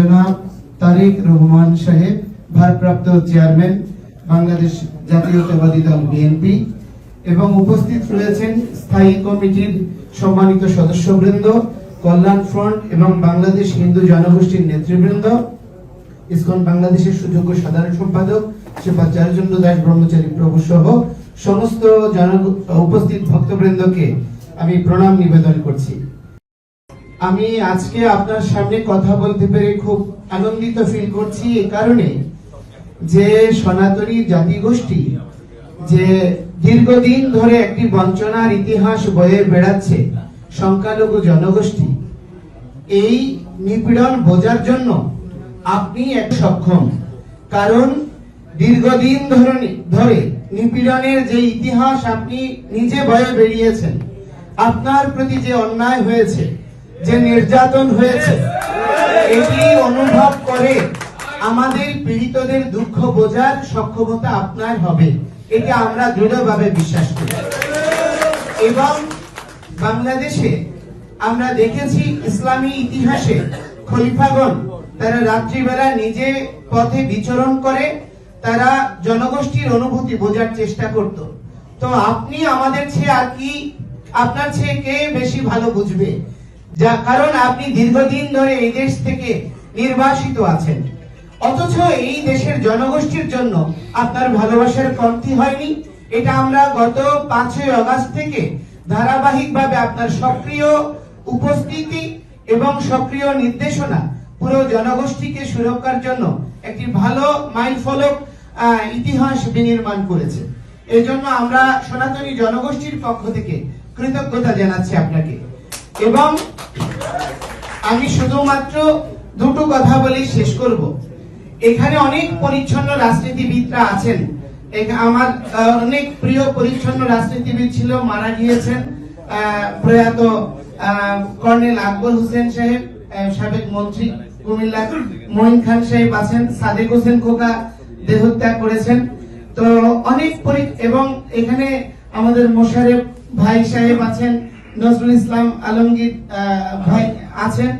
জনাব তারিক রহমান সাহেব, ভারপ্রাপ্ত চেয়ারম্যান, বাংলাদেশ জাতীয়তাবাদী দল বিএনপি এবং উপস্থিত রয়েছেন স্থায়ী কমিটির সম্মানিত সদস্যবৃন্দ, কল্যাণ ফ্রন্ট এবং বাংলাদেশ হিন্দু জনগোষ্ঠীর নেতৃবৃন্দ, ইসকন বাংলাদেশের সুযোগ্য সাধারণ সম্পাদক শিবাচার্যচন্দ্র দাস, ব্রহ্মচারী প্রভু সহ সমস্ত জন উপস্থিত ভক্তবৃন্দকে আমি প্রণাম নিবেদন করছি। আমি আজকে আপনার সামনে কথা বলতে পেরে খুব আনন্দিত ফিল করছি এ কারণে যে সনাতনী জাতিগোষ্ঠী যে দীর্ঘদিন ধরে একটি বঞ্চনার ইতিহাস বয়ে বেড়াচ্ছে সংখ্যালঘু জনগোষ্ঠী, এই নিপীড়ন বোঝার জন্য আপনি এক সক্ষম। কারণ দীর্ঘদিন ধরে ধরে নিপীড়নের যে ইতিহাস আপনি নিজে বয়ে বেরিয়েছেন আপনার প্রতি যে অন্যায় হয়েছে যে নির্যাতন হয়েছে, এটি অনুভব করে আমাদের পীড়িতদের দুঃখ বোঝার সক্ষমতা আপনার হবে। এটা আমরা দৃঢ়ভাবে বিশ্বাস করি। এবং বাংলাদেশে আমরা দেখেছি ইসলামী ইতিহাসে খলিফাগণ, তারা রাত্রিবেলা নিজে পথে বিচরণ করে, তারা জনগোষ্ঠীর অনুভূতি বোঝার চেষ্টা করত। তো আপনি আমাদের চেয়ে আর কি, আপনার চেয়ে কে বেশি ভালো বুঝবে? যা কারণ আপনি দীর্ঘদিন ধরে এই দেশ থেকে নির্বাসিত আছেন। অথচ এই দেশের জনগোষ্ঠীর জন্য আপনার ভালোবাসার কমতি হয়নি। এটা আমরা গত পাঁচই আগস্ট থেকে ধারাবাহিকভাবে আপনার সক্রিয় উপস্থিতি এবং সক্রিয় নির্দেশনা পুরো জনগোষ্ঠীকে সুরক্ষার জন্য একটি ভালো মাইল ফলক আহ, ইতিহাস বিনির্মাণ করেছে। এই জন্য আমরা সনাতনী জনগোষ্ঠীর পক্ষ থেকে কৃতজ্ঞতা জানাচ্ছি আপনাকে। এবং আমি শুধুমাত্র দুটো কথা বলেই শেষ করব। এখানে অনেক পরিচ্ছন্ন রাজনীতিবিদরা আছেন। আমার অনেক প্রিয় পরিচ্ছন্ন রাজনীতিবিদ ছিল, মারা গিয়েছেন প্রয়াত কর্নেল আকবর হোসেন সাহেব সাবেক মন্ত্রী কুমিল্লা মঈন খান সাহেব আছেন, সাদেক হোসেন খোকা দেহত্যাগ করেছেন। তো অনেক এবং এখানে আমাদের মোশারেফ ভাই সাহেব আছেন নজরুল ইসলাম আলমগীর ভাই আছেন,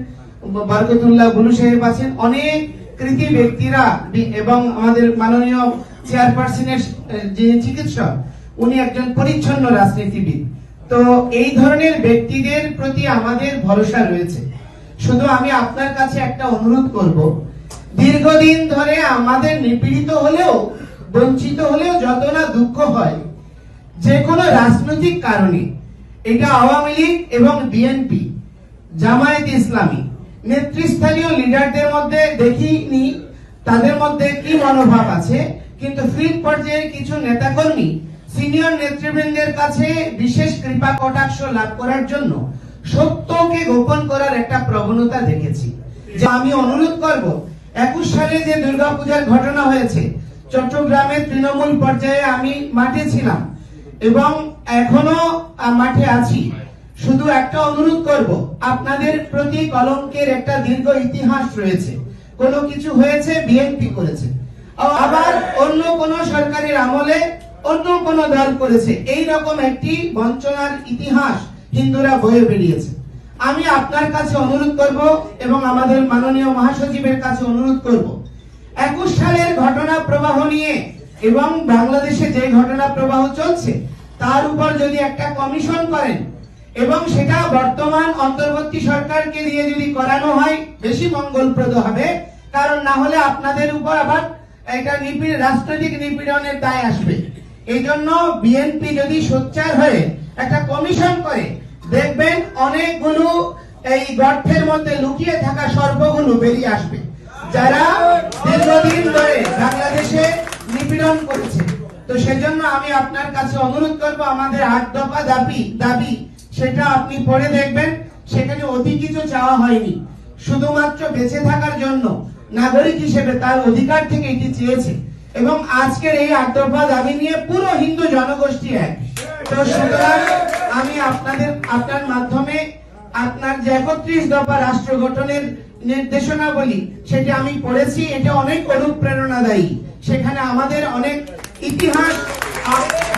বরকতুল্লাহ বুলু সাহেব আছেন। অনেক কৃতি ব্যক্তিরা এবং আমাদের মাননীয় চেয়ারপারসনের যিনি চিকিৎসক, উনি একজন পরিচ্ছন্ন রাজনীতিবিদ। তো এই ধরনের ব্যক্তিদের প্রতি আমাদের ভরসা রয়েছে। শুধু আমি আপনার কাছে একটা অনুরোধ করব, দীর্ঘদিন ধরে আমাদের নিপীড়িত হলেও, বঞ্চিত হলেও যত না দুঃখ হয়, যে কোনো রাজনৈতিক কারণে এটা আওয়ামী লীগ এবং বিএনপি, জামায়াত ইসলামী। নেতৃস্থানীয় লিডারদের মধ্যে দেখিনি, তাদের মধ্যে কি মনোভাব আছে? কিন্তু ফিল্ড পর্যায়ের কিছু নেতাকর্মী, সিনিয়র নেতৃবৃন্দের কাছে বিশেষ কৃপা কটাক্ষ লাভ করার জন্য সত্যকে গোপন করার একটা প্রবণতা দেখেছি। যে আমি অনুরোধ করব, একুশ সালে যে দুর্গাপূজার ঘটনা হয়েছে চট্টগ্রামের তৃণমূল পর্যায়ে আমি মাঠে ছিলাম এবং এখনও মাঠে আছি। শুধু একটা অনুরোধ করব, আপনাদের প্রতি কলঙ্কের একটা দীর্ঘ ইতিহাস রয়েছে। কোনো কিছু হয়েছে, বিএনপি করেছে। আবার অন্য কোন সরকারের আমলে অন্য কোন দল করেছে। এই রকম একটি বঞ্চনার ইতিহাস হিন্দুরা বয়ে বেরিয়েছে আমি আপনার কাছে অনুরোধ করব এবং আমাদের মাননীয় মহাসচিবের কাছে অনুরোধ করব। একুশ সালের ঘটনা প্রবাহ নিয়ে এবং বাংলাদেশে যে ঘটনা প্রবাহ চলছে তার উপর যদি একটা কমিশন করেন এবং সেটা বর্তমান অন্তর্বর্তী সরকারকে দিয়ে যদি করানো হয়, বেশি মঙ্গলপ্রদ হবে। কারণ না হলে আপনাদের উপর আবার একটা নিপীড়, রাজনৈতিক নিপীড়নের দায় আসবে। এই জন্য বিএনপি যদি সোচ্চার হয়ে একটা কমিশন করে, দেখবেন অনেকগুলো এই গর্তের মধ্যে লুকিয়ে থাকা সর্বগুলো বেরিয়ে আসবে। যারা দীর্ঘদিন ধরে বাংলাদেশে নিপীড়ন করেছে তো সেজন্য আমি আপনার কাছে অনুরোধ করব, আমাদের আট দফা দাবি দাবি, সেটা আপনি পড়ে দেখবেন। সেখানে অতি কিছু চাওয়া হয়নি। শুধুমাত্র বেঁচে থাকার জন্য নাগরিক হিসেবে তার অধিকার থেকে এটি চেয়েছে। এবং আজকের এই আট দফা দাবি নিয়ে পুরো হিন্দু জনগোষ্ঠী এক। তো সুতরাং আমি আপনাদের, আপনার মাধ্যমে আপনার যে একত্রিশ দফা রাষ্ট্র গঠনের নির্দেশনা বলি সেটা আমি পড়েছি। এটা অনেক অনুপ্রেরণাদায়ী। সেখানে আমাদের অনেক ইতিহাস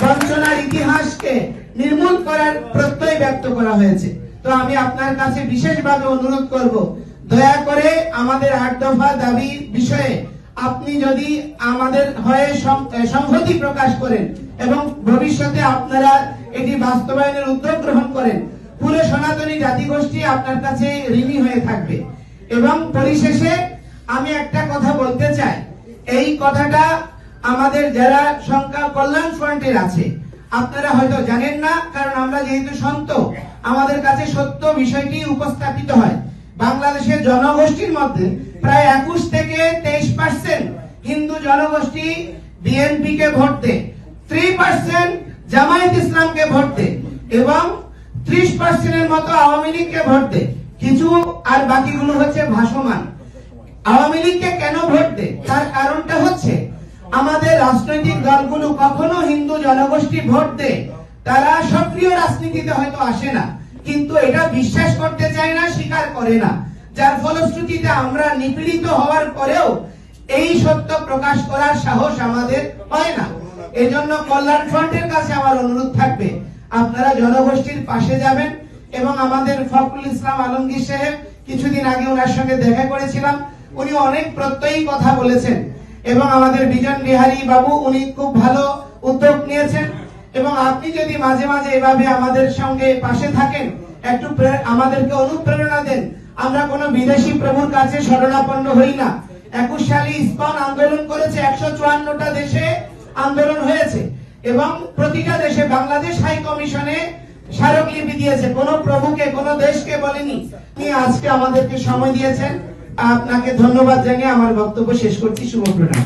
বঞ্চনার ইতিহাসকে নির্মূল করার প্রত্যয় ব্যক্ত করা হয়েছে। তো আমি আপনার কাছে বিশেষভাবে অনুরোধ করব, দয়া করে আমাদের আট দফা দাবি বিষয়ে আপনি যদি আমাদের হয়ে সংহতি প্রকাশ করেন এবং ভবিষ্যতে আপনারা এটি বাস্তবায়নের উদ্যোগ গ্রহণ করেন, পুরো সনাতনী জাতিগোষ্ঠী আপনার কাছে ঋণী হয়ে থাকবে। এবং পরিশেষে আমি একটা কথা বলতে চাই। এই কথাটা আমাদের যারা সংখ্যা কল্যাণ ফ্রন্টের আছে, আপনারা হয়তো জানেন না, কারণ আমরা যেহেতু সন্ত, আমাদের কাছে সত্য বিষয়টি উপস্থাপিত হয়। বাংলাদেশের জনগোষ্ঠীর মধ্যে প্রায় একুশ থেকে তেইশ পার্সেন্ট হিন্দু জনগোষ্ঠী বিএনপি কে ভোট দেয় থ্রি পার্সেন্ট জামায়াত ইসলামকে ভোট দেয় এবং ত্রিশ পার্সেন্টের মতো আওয়ামী লীগকে ভোট দেয়। কিছু আর বাকিগুলো হচ্ছে ভাসমান। আওয়ামী লীগকে কেন ভোট দেয়? তার কারণটা হচ্ছে আমাদের রাজনৈতিক দলগুলো কখনো হিন্দু জনগোষ্ঠী ভোট দেয়, তারা সক্রিয় রাজনীতিতে হয়তো আসে না। কিন্তু এটা বিশ্বাস করতে চায় না, স্বীকার করে না। যার ফলশ্রুতিতে আমরা নিপীড়িত হওয়ার পরেও এই সত্য প্রকাশ করার সাহস আমাদের হয় না। এজন্য কল্যাণ ফ্রন্টের কাছে আমার অনুরোধ থাকবে, আপনারা জনগোষ্ঠীর পাশে যাবেন এবং আমাদের ফখরুল ইসলাম আলমগীর সাহেব, কিছুদিন আগে ওনার সঙ্গে দেখা করেছিলাম, উনি অনেক প্রত্যয়ী কথা বলেছেন। এবং আমাদের বিজন বিহারী বাবু, উনি খুব ভালো উদ্যোগ নিয়েছেন। এবং আপনি যদি মাঝে মাঝে এভাবে আমাদের সঙ্গে পাশে থাকেন, একটু আমাদেরকে অনুপ্রেরণা দেন। আমরা কোনো বিদেশি প্রভুর কাছে শরণাপন্ন হই না। একুশ সালে ইস্কন আন্দোলন করেছে, একশো চুয়ান্নটা দেশে আন্দোলন হয়েছে। এবং প্রতিটা দেশে বাংলাদেশ হাই কমিশনে স্মারকলিপি দিয়েছে। কোন প্রভুকে, কোন দেশকে বলেনি। তিনি আজকে আমাদেরকে সময় দিয়েছেন। আপনাকে ধন্যবাদ জানিয়ে আমার বক্তব্য শেষ করছি। শুভ প্রণাম